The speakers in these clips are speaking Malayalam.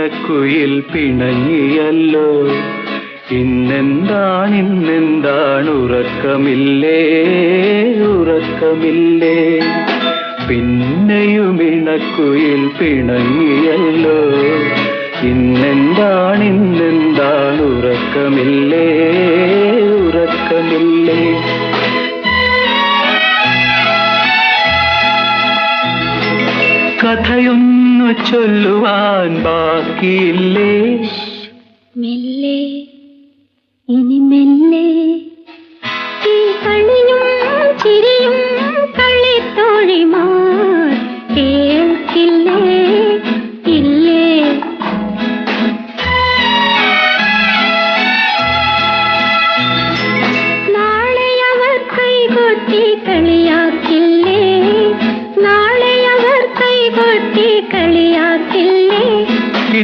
ഇണക്കുയിൽ പിണങ്ങിയല്ലോ. ഇന്നെന്താണ് ഇന്നെന്താണ്? ഉറക്കമില്ലേ ഉറക്കമില്ലേ. പിന്നെയും ഇണക്കുയിൽ പിണങ്ങിയല്ലോ. ഇന്നെന്താണ് ഇന്നെന്താണ്? ഉറക്കമില്ലേ ഉറക്കമില്ലേ. കഥയൊന്നു ചൊല്ലുവാൻ ബാക്കിയില്ലേ? മെല്ലെ ഇനി മെല്ലെ. ഈ കളിയും ചിരിയും കളിത്തോഴിമാർ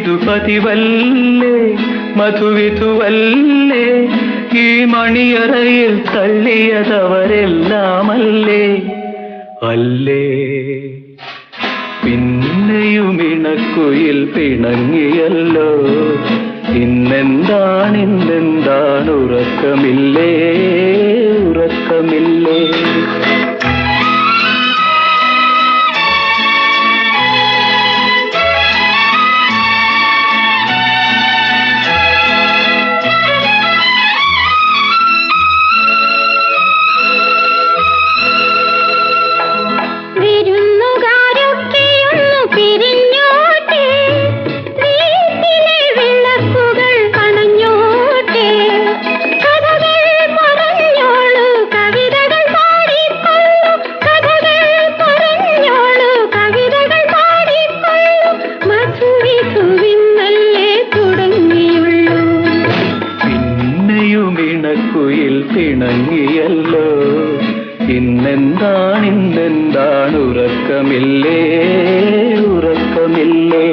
ഇതു പതിവല്ലേ മധുവിധുവല്ലേ ഈ മണിയറയിൽ തള്ളിയതവരെല്ലാമല്ലേ? അല്ലേ? പിന്നെയും ഇണക്കുയിൽ പിണങ്ങിയല്ലോ ഇന്നെന്താണ് ഇന്നെന്താണ് ഉറക്കമില്ലേ ഉറക്കമില്ലേ? പിണങ്ങിയല്ലോ ഇന്നെന്താണ് ഇന്നെന്താണ് ഉറക്കമില്ലേ? ഉറക്കമില്ലേ?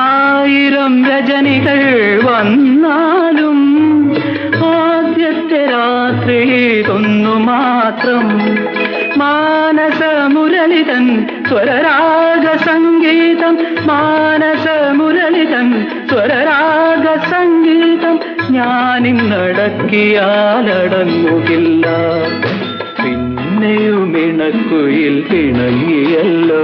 ആയിരം രജനികൾ വന്നാലും രാത്രി മാത്രം മാനസ മുരളിതൻ സ്വരരാഗ സംഗീതം മാനസ മുരളിതൻ സ്വരരാഗ സംഗീതം ഞാനിന്നടക്കിയാലടങ്ങുകില്ല പിന്നെയും ഇണക്കുയിൽ പിണങ്ങിയല്ലോ.